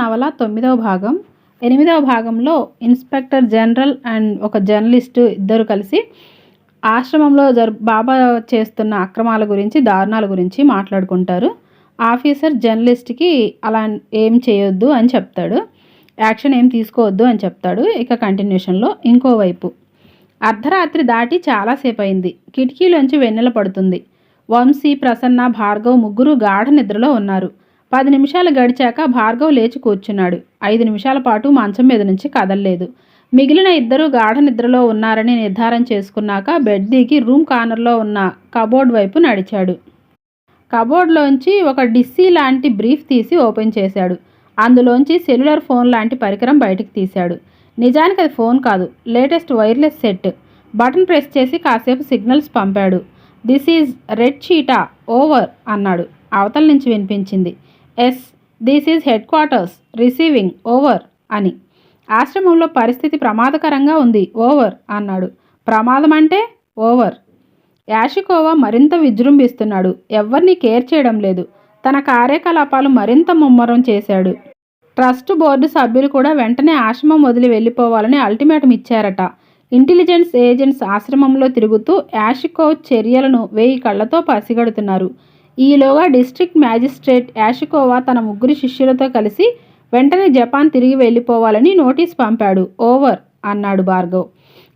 నవల తొమ్మిదవ భాగం. ఎనిమిదవ భాగంలో ఇన్స్పెక్టర్ జనరల్ అండ్ ఒక జర్నలిస్టు ఇద్దరు కలిసి ఆశ్రమంలో జరు బాబా చేస్తున్న అక్రమాల గురించి దారుణాల గురించి మాట్లాడుకుంటారు. ఆఫీసర్ జర్నలిస్ట్కి అలా ఏం చేయొద్దు అని చెప్తాడు. యాక్షన్ ఏం తీసుకోవద్దు అని చెప్తాడు. ఇక కంటిన్యూషన్లో ఇంకోవైపు అర్ధరాత్రి దాటి చాలాసేపు అయింది కిటికీలోంచి వెన్నెల పడుతుంది. వంశీ ప్రసన్న భార్గవ్ ముగ్గురు గాఢ నిద్రలో ఉన్నారు. పది నిమిషాలు గడిచాక భార్గవ్ లేచి కూర్చున్నాడు. ఐదు నిమిషాల పాటు మంచం మీద నుంచి కదలలేదు. మిగిలిన ఇద్దరు గాఢ నిద్రలో ఉన్నారని నిర్ధారం చేసుకున్నాక బెడ్ దిగి రూమ్ కార్నర్లో ఉన్న కబోర్డ్ వైపు నడిచాడు. కబోర్డ్లోంచి ఒక డిస్సీ లాంటి బ్రీఫ్ తీసి ఓపెన్ చేశాడు. అందులోంచి సెల్యులర్ ఫోన్ లాంటి పరికరం బయటికి తీశాడు. నిజానికి అది ఫోన్ కాదు latest wireless set. Button press చేసి కాసేపు సిగ్నల్స్ పంపాడు. This is red cheetah over అన్నాడు. అవతల నుంచి వినిపించింది. Yes this is headquarters receiving over అని. ఆశ్రమంలో పరిస్థితి ప్రమాదకరంగా ఉంది ఓవర్ అన్నాడు. ప్రమాదం అంటే ఓవర్. యాషికోవా మరింత విజృంభిస్తున్నాడు. ఎవరిని కేర్ చేయడం లేదు. తన కార్యకలాపాలు మరింత ముమ్మరం చేశాడు. ట్రస్ట్ బోర్డు సభ్యులు కూడా వెంటనే ఆశ్రమం వదిలి వెళ్ళిపోవాలని అల్టిమేటం ఇచ్చారట. ఇంటెలిజెన్స్ ఏజెంట్స్ ఆశ్రమంలో తిరుగుతూ యాషికోవ్ చర్యలను వేయి కళ్ళతో పసిగడుతున్నారు. ఈలోగా డిస్ట్రిక్ట్ మ్యాజిస్ట్రేట్ యాషికోవా తన ముగ్గురు శిష్యులతో కలిసి వెంటనే జపాన్ తిరిగి వెళ్ళిపోవాలని నోటీస్ పంపాడు. ఓవర్ అన్నాడు Bhargav.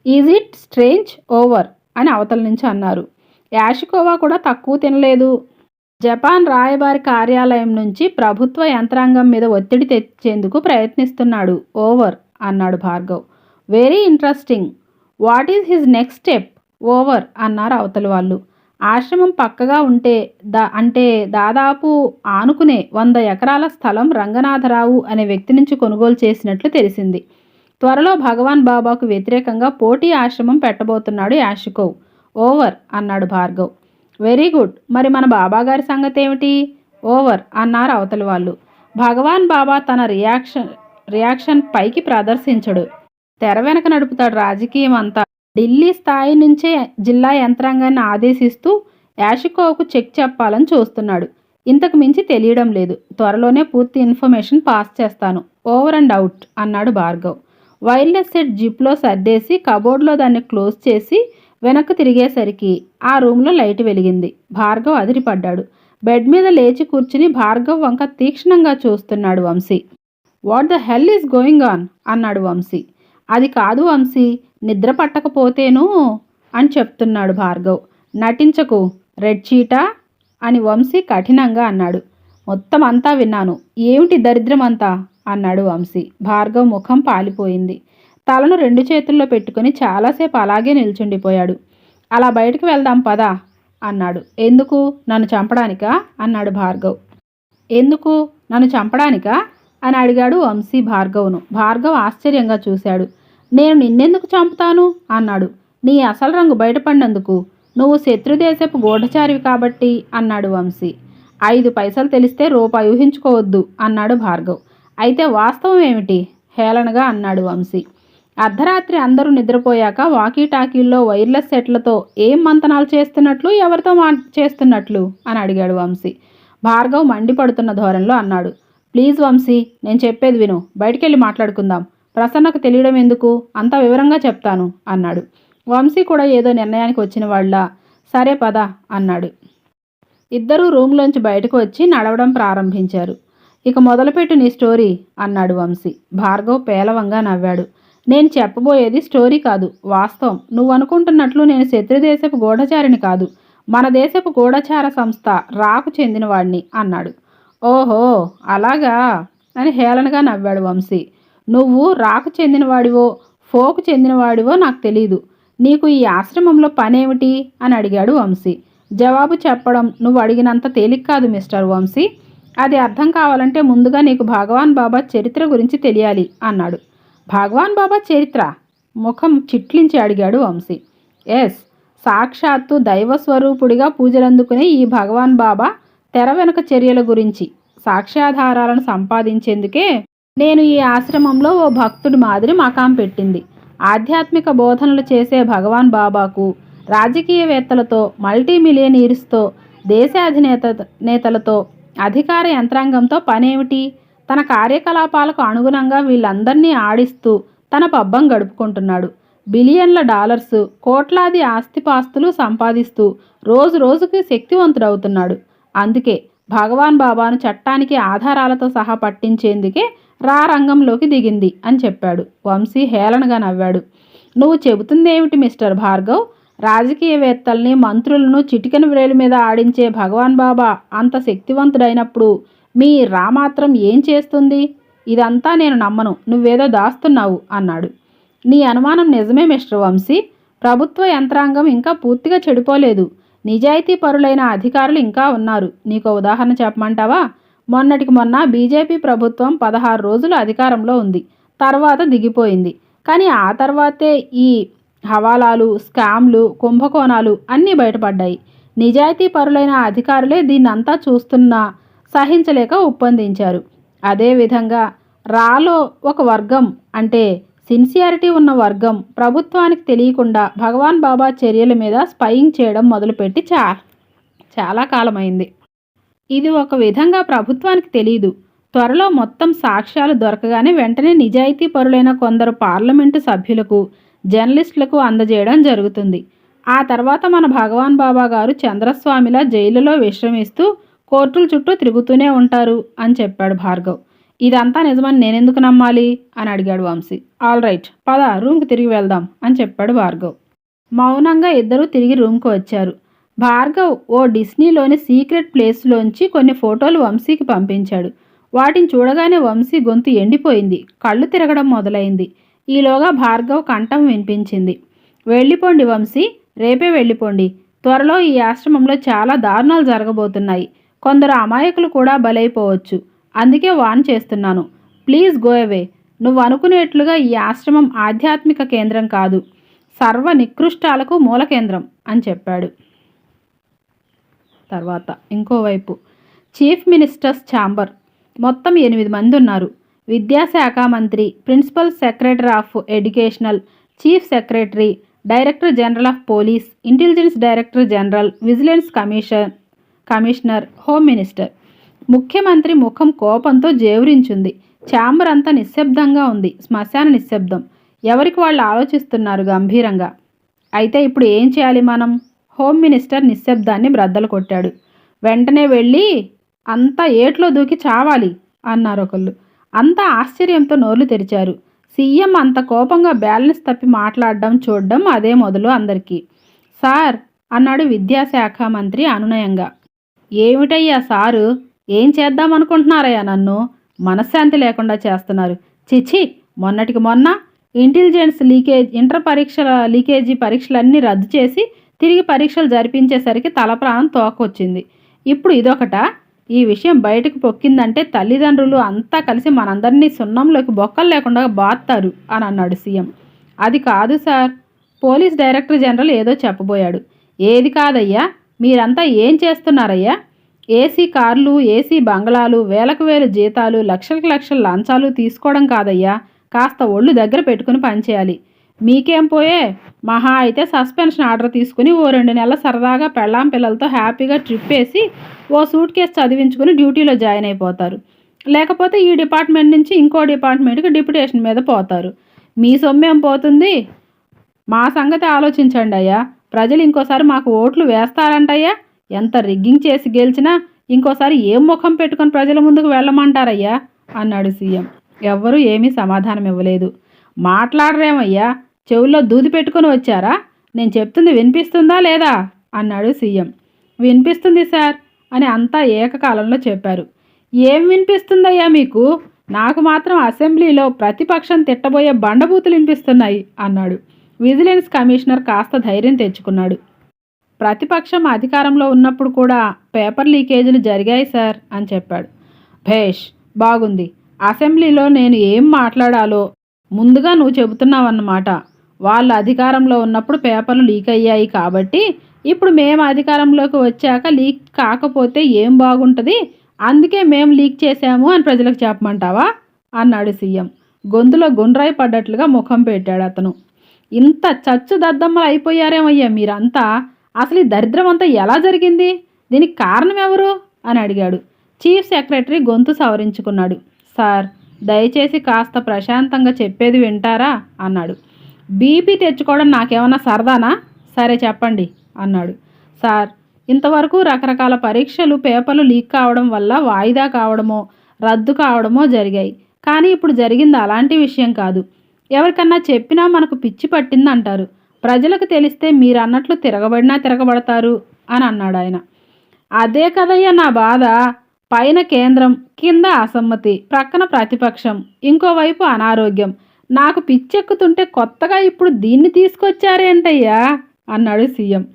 Is it strange over అని అవతల నుంచి అన్నారు. యాషికోవా కూడా తక్కువ తినలేదు. జపాన్ రాయబారి కార్యాలయం నుంచి ప్రభుత్వ యంత్రాంగం మీద ఒత్తిడి తెచ్చేందుకు ప్రయత్నిస్తున్నాడు. ఓవర్ అన్నాడు Bhargav. Very interesting what is his next step over అన్నారు అవతలి వాళ్ళు. ఆశ్రమం పక్కగా ఉంటే దా అంటే దాదాపు ఆనుకునే వంద ఎకరాల స్థలం రంగనాథరావు అనే వ్యక్తి నుంచి కొనుగోలు చేసినట్లు తెలిసింది. త్వరలో భగవాన్ బాబాకు వ్యతిరేకంగా పోటీ ఆశ్రమం పెట్టబోతున్నాడు యాషికోవ్ ఓవర్ అన్నాడు భార్గవ్. Very good. మరి మన బాబాగారి సంగతి ఏమిటి? ఓవర్ అన్నారు అవతలి వాళ్ళు. భగవాన్ బాబా తన రియాక్షన్ రియాక్షన్ పైకి ప్రదర్శించడు. తెర వెనక నడుపుతాడు రాజకీయం అంతా. ఢిల్లీ స్థాయి నుంచే జిల్లా యంత్రాంగాన్ని ఆదేశిస్తూ యాషికోకు చెక్ చెప్పాలని చూస్తున్నాడు. ఇంతకు మించి తెలియడం లేదు. త్వరలోనే పూర్తి ఇన్ఫర్మేషన్ పాస్ చేస్తాను. ఓవర్ అండ్ అవుట్ అన్నాడు భార్గవ్. వైర్లెస్ సెట్ జిప్లో సర్దేసి కబోర్డ్లో దాన్ని క్లోజ్ చేసి వెనక్కి తిరిగేసరికి ఆ రూమ్లో లైట్ వెలిగింది. భార్గవ్ అదిరిపడ్డాడు. బెడ్ మీద లేచి కూర్చుని భార్గవ్ వంక తీక్షణంగా చూస్తున్నాడు Vamsi. What the hell is going on? అన్నాడు వంశీ. అది కాదు వంశీ. నిద్ర పట్టకపోతేను అని చెప్తున్నాడు భార్గవ్. నటించకు రెడ్ చీటా అని వంశీ కఠినంగా అన్నాడు. మొత్తం అంతా విన్నాను. ఏమిటి దరిద్రం అంతా? అన్నాడు వంశీ. భార్గవ్ ముఖం పాలిపోయింది. తలను రెండు చేతుల్లో పెట్టుకుని చాలాసేపు అలాగే నిల్చుండిపోయాడు. అలా బయటకు వెళ్దాం పదా అన్నాడు. ఎందుకు? నన్ను చంపడానికా? అన్నాడు భార్గవ్. ఎందుకు? నన్ను చంపడానికా? అని అడిగాడు వంశీ భార్గవ్ను. భార్గవ్ ఆశ్చర్యంగా చూశాడు. నేను నిన్నెందుకు చంపుతాను? అన్నాడు. నీ అసలు రంగు బయటపడినందుకు నువ్వు శత్రుదేశపు గూఢచారివి కాబట్టి అన్నాడు వంశీ. ఐదు పైసలు తెలిస్తే రూపాయి ఊహించుకోవద్దు అన్నాడు భార్గవ్. అయితే వాస్తవం ఏమిటి? హేళనగా అన్నాడు వంశీ. అర్ధరాత్రి అందరూ నిద్రపోయాక వాకీటాకీల్లో వైర్లెస్ సెట్లతో ఏం మంతనాలు చేస్తున్నట్లు ఎవరితో మా చేస్తున్నట్లు? అని అడిగాడు వంశీ. భార్గవ్ మండిపడుతున్న ధోరణిలో అన్నాడు. ప్లీజ్ వంశీ నేను చెప్పేది విను. బయటికెళ్ళి మాట్లాడుకుందాం. ప్రసన్నకు తెలియడం ఎందుకు? అంత వివరంగా చెప్తాను అన్నాడు. వంశీ కూడా ఏదో నిర్ణయానికి వచ్చిన వాళ్ళ. సరే పద అన్నాడు. ఇద్దరూ రూమ్లోంచి బయటకు వచ్చి నడవడం ప్రారంభించారు. ఇక మొదలుపెట్టు నీ స్టోరీ అన్నాడు వంశీ. భార్గవ్ పేలవంగా నవ్వాడు. నేను చెప్పబోయేది స్టోరీ కాదు వాస్తవం. నువ్వు అనుకుంటున్నట్లు నేను శత్రుదేశపు గూఢచారిని కాదు. మన దేశపు గూఢచార సంస్థ రాకు చెందినవాడిని అన్నాడు. ఓహో అలాగా? అని హేళనగా నవ్వాడు వంశీ. నువ్వు రాకు చెందినవాడివో ఫోకు చెందినవాడివో నాకు తెలియదు నీకు ఈ ఆశ్రమంలో పనేమిటి? అని అడిగాడు వంశీ. జవాబు చెప్పడం నువ్వు అడిగినంత తేలిక కాదు మిస్టర్ వంశీ. అది అర్థం కావాలంటే ముందుగా నీకు భగవాన్ బాబా చరిత్ర గురించి తెలియాలి అన్నాడు. భగవాన్ బాబా చరిత్ర? ముఖం చిట్లించి అడిగాడు వంశీ. ఎస్. సాక్షాత్తు దైవ స్వరూపుడిగా పూజలందుకునే ఈ భగవాన్ బాబా తెర వెనుక చర్యల గురించి సాక్ష్యాధారాలను సంపాదించేందుకే నేను ఈ ఆశ్రమంలో ఓ భక్తుడి మాదిరి మకాం పెట్టింది. ఆధ్యాత్మిక బోధనలు చేసే భగవాన్ బాబాకు రాజకీయవేత్తలతో మల్టీ మిలియనీర్స్తో దేశాధినేత నేతలతో అధికార యంత్రాంగంతో పనేమిటి? తన కార్యకలాపాలకు అనుగుణంగా వీళ్ళందరినీ ఆడిస్తూ తన పబ్బం గడుపుకుంటున్నాడు. బిలియన్ల డాలర్స్ కోట్లాది ఆస్తిపాస్తులు సంపాదిస్తూ రోజు రోజుకి శక్తివంతుడవుతున్నాడు. అందుకే భగవాన్ బాబాను చట్టానికి ఆధారాలతో సహా పట్టించేందుకే రా రంగంలోకి దిగింది అని చెప్పాడు. వంశీ హేళనగా నవ్వాడు. నువ్వు చెబుతుందేమిటి మిస్టర్ భార్గవ్? రాజకీయవేత్తల్ని మంత్రులను చిటికెన వ్రేలు మీద ఆడించే భగవాన్ బాబా అంత శక్తివంతుడైనప్పుడు మీ రా మాత్రం ఏం చేస్తుంది? ఇదంతా నేను నమ్మను. నువ్వేదో దాస్తున్నావు అన్నాడు. నీ అనుమానం నిజమే మిస్టర్ వంశీ. ప్రభుత్వ యంత్రాంగం ఇంకా పూర్తిగా చెడిపోలేదు. నిజాయితీ పరులైన అధికారులు ఇంకా ఉన్నారు. నీకు ఉదాహరణ చెప్పమంటావా? మొన్నటికి మొన్న బీజేపీ ప్రభుత్వం పదహారు రోజులు అధికారంలో ఉంది. తర్వాత దిగిపోయింది. కానీ ఆ తర్వాతే ఈ హవాలాలు స్కామ్లు కుంభకోణాలు అన్నీ బయటపడ్డాయి. నిజాయితీ పరులైన అధికారులే దీన్నంతా చూస్తున్నా సహించలేక ఒప్పందించారు అదేవిధంగా రాలో ఒక వర్గం అంటే సిన్సియారిటీ ఉన్న వర్గం ప్రభుత్వానికి తెలియకుండా భగవాన్ బాబా చర్యల మీద స్పయింగ్ చేయడం మొదలుపెట్టి చా చాలా కాలమైంది. ఇది ఒక విధంగా ప్రభుత్వానికి తెలియదు త్వరలో మొత్తం సాక్ష్యాలు దొరకగానే వెంటనే నిజాయితీ పరులైన కొందరు పార్లమెంటు సభ్యులకు జర్నలిస్టులకు అందజేయడం జరుగుతుంది. ఆ తర్వాత మన భగవాన్ బాబా గారు చంద్రస్వామిలా జైలులో విశ్రమిస్తూ కోర్టుల చుట్టూ తిరుగుతూనే ఉంటారు అని చెప్పాడు భార్గవ్. ఇదంతా నిజమని నేనెందుకు నమ్మాలి? అని అడిగాడు వంశీ. ఆల్ రైట్ పద రూమ్కి తిరిగి వెళ్దాం అని చెప్పాడు భార్గవ్. మౌనంగా ఇద్దరూ తిరిగి రూమ్కి వచ్చారు. భార్గవ్ ఓ డిస్నీలోని సీక్రెట్ ప్లేస్లోంచి కొన్ని ఫోటోలు వంశీకి పంపించాడు. వాటిని చూడగానే వంశీ గొంతు ఎండిపోయింది. కళ్ళు తిరగడం మొదలైంది. ఈలోగా భార్గవ్ కంఠం వినిపించింది. వెళ్ళిపోండి వంశీ రేపే వెళ్ళిపోండి. త్వరలో ఈ ఆశ్రమంలో చాలా దారుణాలు జరగబోతున్నాయి. కొందరు అమాయకులు కూడా బలైపోవచ్చు. అందుకే వాన్ చేస్తున్నాను. Please go away. నువ్వు అనుకునేట్లుగా ఈ ఆశ్రమం ఆధ్యాత్మిక కేంద్రం కాదు. సర్వ నికృష్టాలకు మూల కేంద్రం అని చెప్పాడు. తర్వాత ఇంకోవైపు చీఫ్ మినిస్టర్స్ ఛాంబర్. మొత్తం ఎనిమిది మంది ఉన్నారు. విద్యాశాఖ మంత్రి principal secretary of educational chief secretary director general of police intelligence director general vigilance commission commissioner home minister. ముఖ్యమంత్రి ముఖం కోపంతో జేవరించింది. ఛాంబర్ అంతా నిశ్శబ్దంగా ఉంది. శ్మశాన నిశ్శబ్దం. ఎవరికి వాళ్ళు ఆలోచిస్తున్నారు గంభీరంగా? అయితే ఇప్పుడు ఏం చేయాలి మనం? హోమ్ మినిస్టర్ నిశ్శబ్దాన్ని బ్రద్దలు కొట్టాడు. వెంటనే వెళ్ళి అంతా ఏట్లో దూకి చావాలి అన్నారు ఒకళ్ళు. అంతా ఆశ్చర్యంతో నోర్లు తెరిచారు. సీఎం అంత కోపంగా బ్యాలెన్స్ తప్పి మాట్లాడడం చూడడం అదే మొదలు అందరికీ. సార్ అన్నాడు విద్యాశాఖ మంత్రి అనునయంగా. ఏమిటయ్యా సారు? ఏం చేద్దాం అనుకుంటున్నారయ్యా నన్ను? మనశ్శాంతి లేకుండా చేస్తున్నారు. చిచి మొన్నటికి మొన్న ఇంటెలిజెన్స్ లీకేజ్ ఇంటర్ పరీక్షల లీకేజీ పరీక్షలన్నీ రద్దు చేసి తిరిగి పరీక్షలు జరిపించేసరికి తల ప్రాణం తోకొచ్చింది. ఇప్పుడు ఇదొకట. ఈ విషయం బయటకు పొక్కిందంటే తల్లిదండ్రులు అంతా కలిసి మనందరినీ సున్నంలోకి బొక్కలు లేకుండా బాత్తారు అని అన్నాడు సీఎం. అది కాదు సార్. పోలీస్ డైరెక్టర్ జనరల్ ఏదో చెప్పబోయాడు. ఏది కాదయ్యా? మీరంతా ఏం చేస్తున్నారయ్యా? ఏసీ కార్లు ఏసీ బంగ్లాలు వేలకు వేలు జీతాలు లక్షలకు లక్షల లంచాలు తీసుకోవడం కాదయ్యా. కాస్త ఒళ్ళు దగ్గర పెట్టుకుని పనిచేయాలి. మీకేం పోయే? మహా అయితే సస్పెన్షన్ ఆర్డర్ తీసుకుని ఓ రెండు నెలల సరదాగా పెళ్ళాం పిల్లలతో హ్యాపీగా ట్రిప్ వేసి ఓ సూట్ కేసు చదివించుకుని డ్యూటీలో జాయిన్ అయిపోతారు. లేకపోతే ఈ డిపార్ట్మెంట్ నుంచి ఇంకో డిపార్ట్మెంట్కి డిప్యుటేషన్ మీద పోతారు. మీ సొమ్మేం పోతుంది? మా సంగతి ఆలోచించండి అయ్యా. ప్రజలు ఇంకోసారి మాకు ఓట్లు వేస్తారంటయ్యా. ఎంత రిగ్గింగ్ చేసి గెలిచినా ఇంకోసారి ఏం ముఖం పెట్టుకొని ప్రజల ముందుకు వెళ్ళమంటారయ్యా? అన్నాడు సీఎం. ఎవ్వరూ ఏమీ సమాధానం ఇవ్వలేదు. మాట్లాడరేమయ్యా? చెవుల్లో దూది పెట్టుకొని వచ్చారా? నేను చెప్తుంది వినిపిస్తుందా లేదా? అన్నాడు సీఎం. వినిపిస్తుంది సార్ అని అంతా ఏకకాలంలో చెప్పారు. ఏం వినిపిస్తుందయ్యా మీకు? నాకు మాత్రం అసెంబ్లీలో ప్రతిపక్షం తిట్టబోయే బండబూతులు వినిపిస్తున్నాయి అన్నాడు. విజిలెన్స్ కమిషనర్ కాస్త ధైర్యం తెచ్చుకున్నాడు. ప్రతిపక్షం అధికారంలో ఉన్నప్పుడు కూడా పేపర్ లీకేజీలు జరిగాయి సార్ అని చెప్పాడు. భేష్ బాగుంది. అసెంబ్లీలో నేను ఏం మాట్లాడాలో ముందుగా నువ్వు చెబుతున్నావన్నమాట. వాళ్ళు అధికారంలో ఉన్నప్పుడు పేపర్లు లీక్ అయ్యాయి కాబట్టి ఇప్పుడు మేము అధికారంలోకి వచ్చాక లీక్ కాకపోతే ఏం బాగుంటుంది? అందుకే మేము లీక్ చేశాము అని ప్రజలకు చెప్పమంటావా? అన్నాడు సీఎం. గొంతులో గుండ్రాయి పడ్డట్లుగా ముఖం పెట్టాడు అతను. ఇంత చచ్చు దద్దమ్మలు అయిపోయారేమయ్యా మీరంతా? అసలు ఈ దరిద్రం అంతా ఎలా జరిగింది? దీనికి కారణం ఎవరు? అని అడిగాడు. చీఫ్ సెక్రటరీ గొంతు సవరించుకున్నాడు. సార్ దయచేసి కాస్త ప్రశాంతంగా చెప్పేది వింటారా? అన్నాడు. బీపీ తెచ్చుకోవడం నాకేమన్నా సరదానా? సరే చెప్పండి అన్నాడు. సార్ ఇంతవరకు రకరకాల పరీక్షలు పేపర్లు లీక్ కావడం వల్ల వాయిదా కావడమో రద్దు కావడమో జరిగాయి. కానీ ఇప్పుడు జరిగింది అలాంటి విషయం కాదు. ఎవరికన్నా చెప్పినా మనకు పిచ్చి పట్టిందంటారు. ప్రజలకు తెలిస్తే మీరు అన్నట్లు తిరగబడినా తిరగబడతారు అని అన్నాడు ఆయన. అదే కదయ్యా నా బాధ. పైన కేంద్రం కింద అసమ్మతి ప్రక్కన ప్రతిపక్షం ఇంకోవైపు అనారోగ్యం. నాకు పిచ్చెక్కుతుంటే కొత్తగా ఇప్పుడు దీన్ని తీసుకొచ్చారేంటయ్యా? అన్నాడు సీఎం.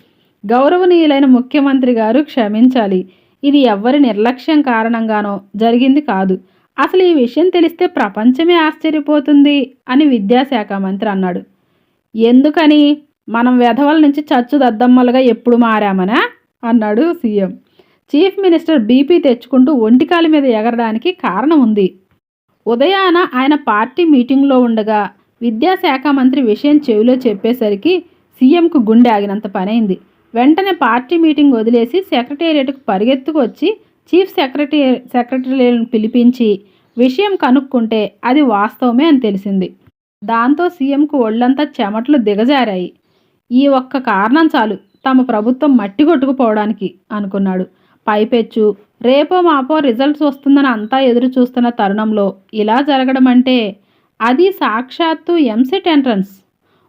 గౌరవనీయులైన ముఖ్యమంత్రి గారు క్షమించాలి. ఇది ఎవ్వరి నిర్లక్ష్యం కారణంగానో జరిగింది కాదు. అసలు ఈ విషయం తెలిస్తే ప్రపంచమే ఆశ్చర్యపోతుంది అని విద్యాశాఖ మంత్రి అన్నాడు. ఎందుకని? మనం వెధవల నుంచి చచ్చు దద్దమ్మలుగా ఎప్పుడు మారామనా? అన్నాడు సీఎం. చీఫ్ మినిస్టర్ బీపీ తెచ్చుకుంటూ ఒంటికాల మీద ఎగరడానికి కారణం ఉంది. ఉదయాన ఆయన పార్టీ మీటింగ్లో ఉండగా విద్యాశాఖ మంత్రి విషయం చెవిలో చెప్పేసరికి సీఎంకు గుండె ఆగినంత పనైంది. వెంటనే పార్టీ మీటింగ్ వదిలేసి సెక్రటేరియట్కు పరిగెత్తుకు వచ్చి చీఫ్ సెక్రటరీ సెక్రటరీలను పిలిపించి విషయం కనుక్కుంటే అది వాస్తవమే అని తెలిసింది. దాంతో సీఎంకు ఒళ్ళంతా చెమటలు దిగజారాయి. ఈ ఒక్క కారణం చాలు తమ ప్రభుత్వం మట్టి కొట్టుకుపోవడానికి అనుకున్నాడు. పైపెచ్చు రేపో మాపో రిజల్ట్స్ వస్తుందని అంతా ఎదురు చూస్తున్న తరుణంలో ఇలా జరగడం అంటే అది సాక్షాత్తు ఎంసెట్ ఎంట్రన్స్.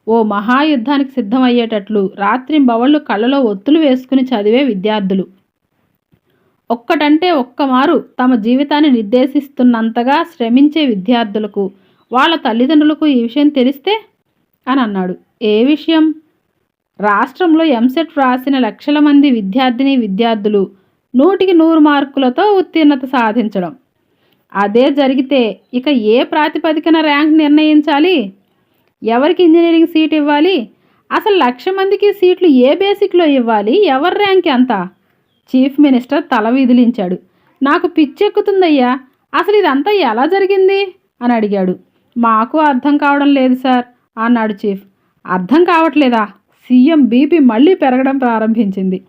ఓ మహాయుద్ధానికి సిద్ధమయ్యేటట్లు రాత్రింబవళ్ళు కళ్ళలో ఒత్తులు వేసుకుని చదివే విద్యార్థులు. ఒక్కటంటే ఒక్కమారు తమ జీవితాన్ని నిర్దేశిస్తున్నంతగా శ్రమించే విద్యార్థులకు వాళ్ళ తల్లిదండ్రులకు ఈ విషయం తెలిస్తే? అని అన్నాడు. ఏ విషయం? రాష్ట్రంలో ఎంసెట్ వ్రాసిన లక్షల మంది విద్యార్థిని విద్యార్థులు నూటికి నూరు మార్కులతో ఉత్తీర్ణత సాధించడం. అదే జరిగితే ఇక ఏ ప్రాతిపదికన ర్యాంక్ నిర్ణయించాలి? ఎవరికి ఇంజనీరింగ్ సీట్ ఇవ్వాలి? అసలు లక్ష మందికి సీట్లు ఏ బేసిక్లో ఇవ్వాలి? ఎవరి ర్యాంక్ ఎంత? చీఫ్ మినిస్టర్ తల విదిలించాడు. నాకు పిచ్చెక్కుతుందయ్యా. అసలు ఇదంతా ఎలా జరిగింది? అని అడిగాడు. మాకు అర్థం కావడం లేదు సార్ అన్నాడు చీఫ్. అర్థం కావట్లేదా? సీఎం బీపీ మళ్ళీ పెరగడం ప్రారంభించింది.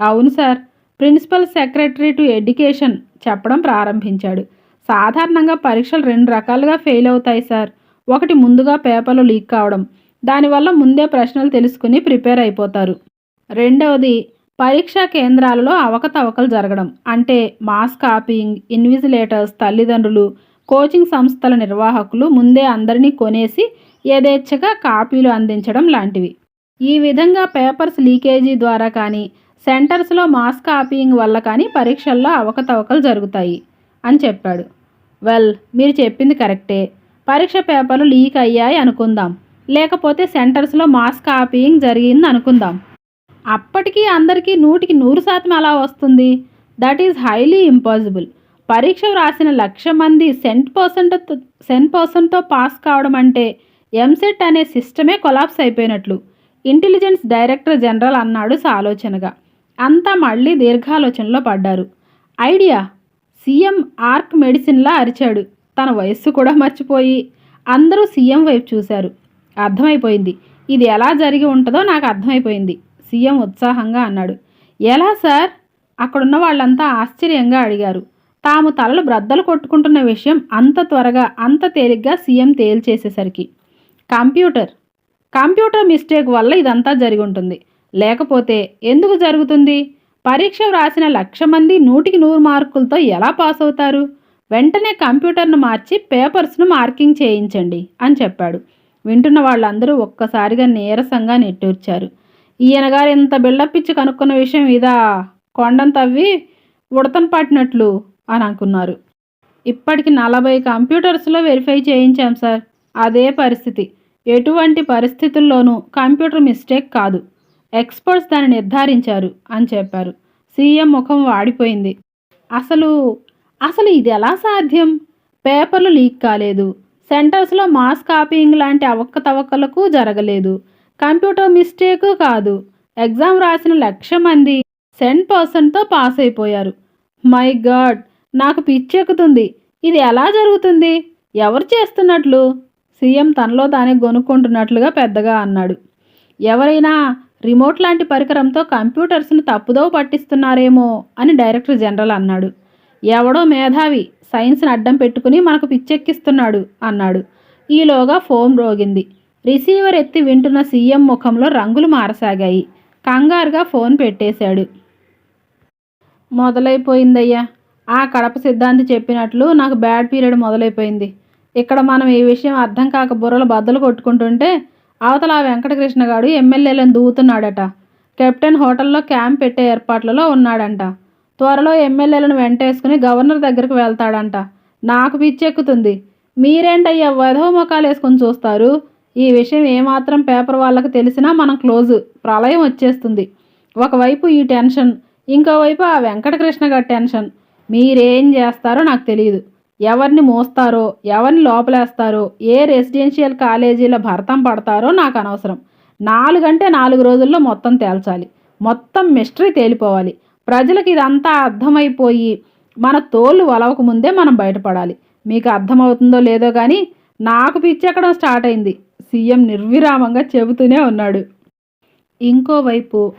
అవును sir principal secretary to education చెప్పడం ప్రారంభించాడు. సాధారణంగా పరీక్షలు రెండు రకాలుగా ఫెయిల్ అవుతాయి సార్. ఒకటి ముందుగా పేపర్లు లీక్ కావడం. దానివల్ల ముందే ప్రశ్నలు తెలుసుకుని ప్రిపేర్ అయిపోతారు. రెండవది పరీక్షా కేంద్రాలలో అవకతవకలు జరగడం. అంటే మాస్ కాపీయింగ్ ఇన్విజిలేటర్స్ తల్లిదండ్రులు కోచింగ్ సంస్థల నిర్వాహకులు ముందే అందరినీ కొనేసి యథేచ్ఛగా కాపీలు అందించడం లాంటివి. ఈ విధంగా పేపర్స్ లీకేజీ ద్వారా కానీ సెంటర్స్లో మాస్ కాపీయింగ్ వల్ల కానీ పరీక్షల్లో అవకతవకలు జరుగుతాయి అని చెప్పాడు. వెల్ మీరు చెప్పింది కరెక్టే. పరీక్ష పేపర్లు లీక్ అయ్యాయి అనుకుందాం. లేకపోతే సెంటర్స్లో మాస్ కాపీయింగ్ జరిగింది అనుకుందాం. అప్పటికీ అందరికీ నూటికి నూరు శాతం ఎలా వస్తుంది? That is highly impossible. పరీక్ష వ్రాసిన లక్ష మంది సెంట్ పర్సెంట్ సెంట్ పర్సెంట్తో పాస్ కావడం అంటే ఎంసెట్ అనే సిస్టమే కొలాప్స్ అయిపోయినట్లు. ఇంటెలిజెన్స్ డైరెక్టర్ జనరల్ అన్నాడు సాలోచనగా. అంతా మళ్ళీ దీర్ఘాలోచనలో పడ్డారు. ఐడియా సీఎం ఆర్క్ మెడిసిన్లా అరిచాడు. తన వయస్సు కూడా మర్చిపోయి అందరూ సీఎం వైపు చూశారు. అర్థమైపోయింది. ఇది ఎలా జరిగి ఉంటుందో నాకు అర్థమైపోయింది. సీఎం ఉత్సాహంగా అన్నాడు. ఎలా సార్? అక్కడున్న వాళ్ళంతా ఆశ్చర్యంగా అడిగారు. తాము తలలు బ్రద్దలు కొట్టుకుంటున్న విషయం అంత త్వరగా అంత తేలిగ్గా సీఎం తేల్చేసేసరికి. కంప్యూటర్. కంప్యూటర్ మిస్టేక్ వల్ల ఇదంతా జరిగి ఉంటుంది. లేకపోతే ఎందుకు జరుగుతుంది? పరీక్ష వ్రాసిన లక్ష మంది నూటికి నూరు మార్కులతో ఎలా పాస్ అవుతారు? వెంటనే కంప్యూటర్ను మార్చి పేపర్స్ను మార్కింగ్ చేయించండి అని చెప్పాడు. వింటున్న వాళ్ళందరూ ఒక్కసారిగా నీరసంగా నెట్టూర్చారు. ఈయన గారు ఇంత బిల్డప్ ఇచ్చి కనుక్కున్న విషయం ఇదా? కొండను తవ్వి ఉడతను పట్టినట్లు అని అనుకున్నారు. ఇప్పటికి నలభై కంప్యూటర్స్లో వెరిఫై చేయించాం సార్. అదే పరిస్థితి. ఎటువంటి పరిస్థితుల్లోనూ కంప్యూటర్ మిస్టేక్ కాదు. ఎక్స్పర్ట్స్ దాన్ని నిర్ధారించారు అని చెప్పారు. సీఎం ముఖం వాడిపోయింది. అసలు అసలు ఇది ఎలా సాధ్యం? పేపర్లు లీక్ కాలేదు. సెంటర్స్లో మాస్ కాపీయింగ్ లాంటి అవకతవకలకు జరగలేదు. కంప్యూటర్ మిస్టేక్ కాదు. ఎగ్జామ్ రాసిన లక్ష మంది సెంట్ పర్సన్తో పాస్ అయిపోయారు. మై గాడ్ నాకు పిచ్చెక్కుతుంది. ఇది ఎలా జరుగుతుంది? ఎవరు చేస్తున్నట్లు? సీఎం తనలో తానే గొనుక్కుంటున్నట్లుగా పెద్దగా అన్నాడు. ఎవరైనా రిమోట్ లాంటి పరికరంతో కంప్యూటర్స్ని తప్పుదోవ పట్టిస్తున్నారేమో అని డైరెక్టర్ జనరల్ అన్నాడు. ఎవడో మేధావి సైన్స్ని అడ్డం పెట్టుకుని మనకు పిచ్చెక్కిస్తున్నాడు అన్నాడు. ఈలోగా ఫోన్ రోగింది. రిసీవర్ ఎత్తి వింటున్న సీఎం ముఖంలో రంగులు మారసాగాయి. కంగారుగా ఫోన్ పెట్టేశాడు. మొదలైపోయిందయ్యా. ఆ కడప సిద్ధాంతి చెప్పినట్లు నాకు బ్యాడ్ పీరియడ్ మొదలైపోయింది. ఇక్కడ మనం ఈ విషయం అర్థం కాక బుర్రలు బద్దలు కొట్టుకుంటుంటే అవతల ఆ వెంకటకృష్ణ గారు ఎమ్మెల్యేలను దూవుతున్నాడట కెప్టెన్ హోటల్లో క్యాంప్ పెట్టే ఏర్పాట్లలో ఉన్నాడంట. త్వరలో ఎమ్మెల్యేలను వెంటేసుకుని గవర్నర్ దగ్గరకు వెళ్తాడంట. నాకు పిచ్చెక్కుతుంది. మీరేంటయ్యా వధవ ముఖాలు వేసుకొని చూస్తారు? ఈ విషయం ఏమాత్రం పేపర్ వాళ్ళకి తెలిసినా మనం క్లోజ్. ప్రళయం వచ్చేస్తుంది. ఒకవైపు ఈ టెన్షన్ ఇంకోవైపు ఆ వెంకటకృష్ణ గారి టెన్షన్. మీరేం చేస్తారో నాకు తెలియదు ఎవరిని మోస్తారో ఎవరిని లోపలేస్తారో ఏ రెసిడెన్షియల్ కాలేజీల భర్తం పడతారో నాకు అనవసరం. నాలుగంటే నాలుగు రోజుల్లో మొత్తం తేల్చాలి. మొత్తం మిస్టరీ తేలిపోవాలి. ప్రజలకు ఇదంతా అర్థమైపోయి మన తోళ్ళు వలవక ముందే మనం బయటపడాలి. మీకు అర్థమవుతుందో లేదో కానీ నాకు పిచ్చెక్కడం స్టార్ట్ అయింది. సీఎం నిర్విరామంగా చెబుతూనే ఉన్నాడు. ఇంకోవైపు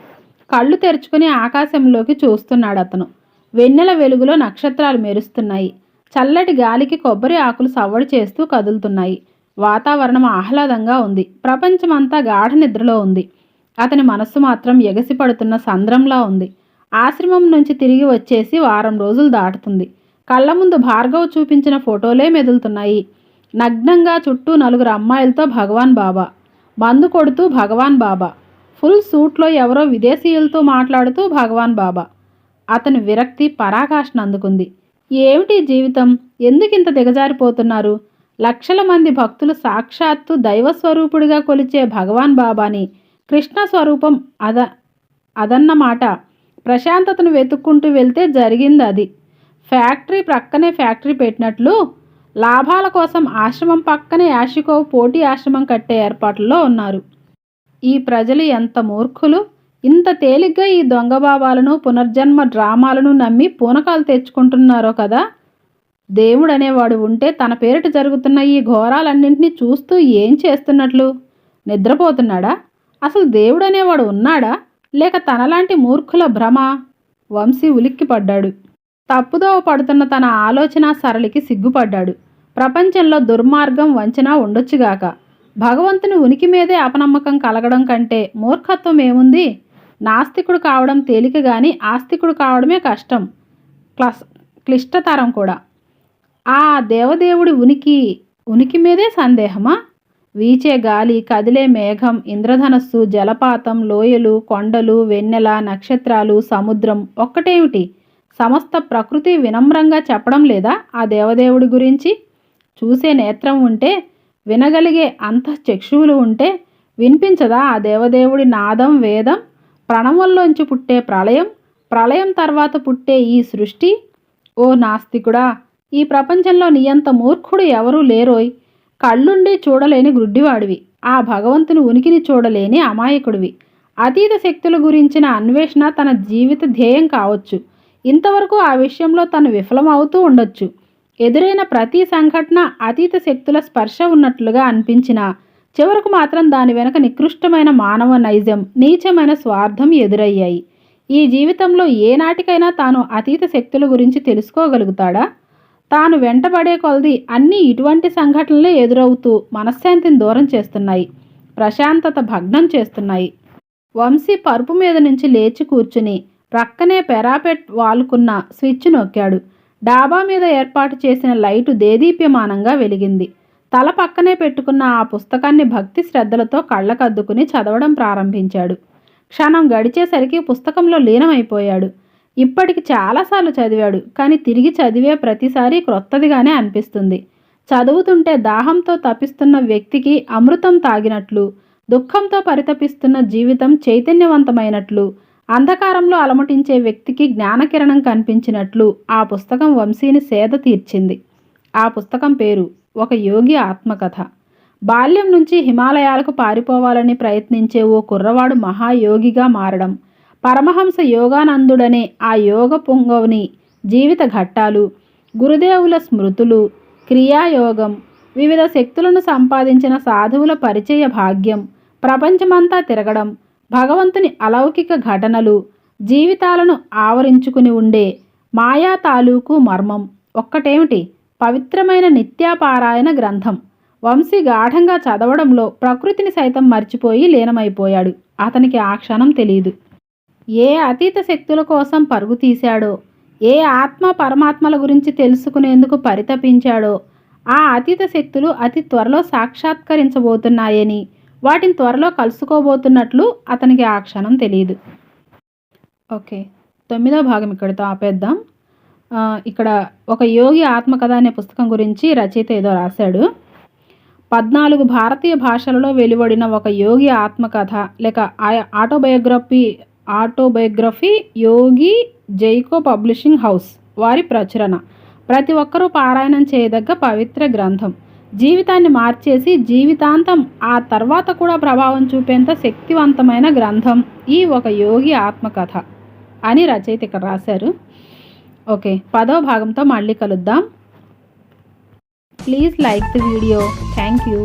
కళ్ళు తెరుచుకుని ఆకాశంలోకి చూస్తున్నాడు అతను. వెన్నెల వెలుగులో నక్షత్రాలు మెరుస్తున్నాయి. చల్లటి గాలికి కొబ్బరి ఆకులు సవ్వడి చేస్తూ కదులుతున్నాయి. వాతావరణం ఆహ్లాదంగా ఉంది. ప్రపంచమంతా గాఢ నిద్రలో ఉంది. అతని మనస్సు మాత్రం ఎగసిపడుతున్న సంద్రంలా ఉంది. ఆశ్రమం నుంచి తిరిగి వచ్చేసి వారం రోజులు దాటుతుంది. కళ్ళ ముందు భార్గవ్ చూపించిన ఫోటోలే మెదులుతున్నాయి. నగ్నంగా చుట్టూ నలుగురు అమ్మాయిలతో భగవాన్ బాబా. మందు కొడుతూ భగవాన్ బాబా. ఫుల్ సూట్లో ఎవరో విదేశీయులతో మాట్లాడుతూ భగవాన్ బాబా. అతని విరక్తి పరాకాష్ను అందుకుంది. ఏమిటి జీవితం? ఎందుకింత దిగజారిపోతున్నారు? లక్షల మంది భక్తులు సాక్షాత్తు దైవస్వరూపుడిగా కొలిచే భగవాన్ బాబాని. కృష్ణ స్వరూపం అద అదన్నమాట. ప్రశాంతతను వెతుక్కుంటూ వెళ్తే జరిగింది అది ఫ్యాక్టరీ ప్రక్కనే ఫ్యాక్టరీ పెట్టినట్లు లాభాల కోసం ఆశ్రమం పక్కనే యాషికో పోటీ ఆశ్రమం కట్టే ఏర్పాట్లలో ఉన్నారు. ఈ ప్రజలు ఎంత మూర్ఖులు? ఇంత తేలిగ్గా ఈ దొంగ భావాలను పునర్జన్మ డ్రామాలను నమ్మి పూనకాలు తెచ్చుకుంటున్నారో కదా? దేవుడు అనేవాడు ఉంటే తన పేరిట జరుగుతున్న ఈ ఘోరాలన్నింటినీ చూస్తూ ఏం చేస్తున్నట్లు? నిద్రపోతున్నాడా? అసలు దేవుడనేవాడు ఉన్నాడా? లేక తనలాంటి మూర్ఖుల భ్రమ? వంశీ ఉలిక్కిపడ్డాడు. తప్పుదోవ పడుతున్న తన ఆలోచన సరళికి సిగ్గుపడ్డాడు. ప్రపంచంలో దుర్మార్గం వంచన ఉండొచ్చుగాక. భగవంతుని ఉనికి మీదే అపనమ్మకం కలగడం కంటే మూర్ఖత్వం ఏముంది? నాస్తికుడు కావడం తేలిక గాని ఆస్తికుడు కావడమే కష్టం. క్లస్ క్లిష్టతరం కూడా. ఆ దేవదేవుడి ఉనికి ఉనికి మీదే సందేహమా? వీచే గాలి కదిలే మేఘం ఇంద్రధనస్సు జలపాతం లోయలు కొండలు వెన్నెల నక్షత్రాలు సముద్రం ఒక్కటేమిటి? సమస్త ప్రకృతి వినమ్రంగా చెప్పడం లేదా ఆ దేవదేవుడి గురించి? చూసే నేత్రం ఉంటే వినగలిగే అంతఃచక్షువులు ఉంటే వినిపించదా ఆ దేవదేవుడి నాదం వేదం? ప్రణవంలోంచి పుట్టే ప్రళయం ప్రళయం తర్వాత పుట్టే ఈ సృష్టి. ఓ నాస్తికుడా ఈ ప్రపంచంలో నీయంత మూర్ఖుడు ఎవరూ లేరోయ్. కళ్ళుండి చూడలేని గుడ్డివాడివి. ఆ భగవంతుని ఉనికిని చూడలేని అమాయకుడివి. అతీత శక్తుల గురించిన అన్వేషణ తన జీవిత ధ్యేయం కావచ్చు. ఇంతవరకు ఆ విషయంలో తను విఫలమవుతూ ఉండొచ్చు. ఎదురైన ప్రతి సంఘటన అతీత శక్తుల స్పర్శ ఉన్నట్లుగా అనిపించినా చివరకు మాత్రం దాని వెనక నికృష్టమైన మానవ నైజం నీచమైన స్వార్థం ఎదురయ్యాయి. ఈ జీవితంలో ఏనాటికైనా తాను అతీత శక్తుల గురించి తెలుసుకోగలుగుతాడా? తాను వెంటబడే కొలది అన్నీ ఇటువంటి సంఘటనలే ఎదురవుతూ మనశ్శాంతిని దూరం చేస్తున్నాయి ప్రశాంతత భగ్నం చేస్తున్నాయి. వంశీ పరుపు మీద నుంచి లేచి కూర్చుని ప్రక్కనే పెరాపెట్ వాలుకున్న స్విచ్ నొక్కాడు. డాబా మీద ఏర్పాటు చేసిన లైటు దేదీప్యమానంగా వెలిగింది. తల పక్కనే పెట్టుకున్న ఆ పుస్తకాన్ని భక్తి శ్రద్ధలతో కళ్ళకద్దుకుని చదవడం ప్రారంభించాడు. క్షణం గడిచేసరికి పుస్తకంలో లీనమైపోయాడు. ఇప్పటికి చాలాసార్లు చదివాడు కానీ తిరిగి చదివే ప్రతిసారి క్రొత్తదిగానే అనిపిస్తుంది. చదువుతుంటే దాహంతో తపిస్తున్న వ్యక్తికి అమృతం తాగినట్లు దుఃఖంతో పరితపిస్తున్న జీవితం చైతన్యవంతమైనట్లు అంధకారంలో అలమటించే వ్యక్తికి జ్ఞానకిరణం కనిపించినట్లు ఆ పుస్తకం వంశీని సేద తీర్చింది. ఆ పుస్తకం పేరు ఒక యోగి ఆత్మకథ. బాల్యం నుంచి హిమాలయాలకు పారిపోవాలని ప్రయత్నించే ఓ కుర్రవాడు మహాయోగిగా మారడం. పరమహంస యోగానందుడనే ఆ యోగ పుంగవుని జీవిత ఘట్టాలు గురుదేవుల స్మృతులు క్రియాయోగం వివిధ శక్తులను సంపాదించిన సాధువుల పరిచయ భాగ్యం ప్రపంచమంతా తిరగడం భగవంతుని అలౌకిక ఘటనలు జీవితాలను ఆవరించుకుని ఉండే మాయా తాలూకు మర్మం ఒక్కటేమిటి? పవిత్రమైన నిత్యాపారాయణ గ్రంథం. వంశీ గాఢంగా చదవడంలో ప్రకృతిని సైతం మర్చిపోయి లీనమైపోయాడు. అతనికి ఆ క్షణం తెలియదు ఏ అతీత శక్తుల కోసం పరుగు తీశాడో ఏ ఆత్మ పరమాత్మల గురించి తెలుసుకునేందుకు పరితపించాడో ఆ అతీత శక్తులు అతి త్వరలో సాక్షాత్కరించబోతున్నాయని వాటిని త్వరలో కలుసుకోబోతున్నట్లు అతనికి ఆ క్షణం తెలియదు ఓకే తొమ్మిదో భాగం ఇక్కడితో ఆపేద్దాం. ఇక్కడ ఒక యోగి ఆత్మకథ అనే పుస్తకం గురించి రచయిత ఏదో రాశాడు. పద్నాలుగు భారతీయ భాషలలో వెలువడిన ఒక యోగి ఆత్మకథ లేక autobiography autobiography yogi Jaico publishing house వారి ప్రచురణ. ప్రతి ఒక్కరూ పారాయణం చేయదగ్గ పవిత్ర గ్రంథం. జీవితాన్ని మార్చేసి జీవితాంతం ఆ తర్వాత కూడా ప్రభావం చూపేంత శక్తివంతమైన గ్రంథం ఈ ఒక యోగి ఆత్మకథ అని రచయిత ఇక్కడ రాశారు. ఓకే పదో భాగంతో మళ్ళీ కలుద్దాం. Please like the video. Thank you.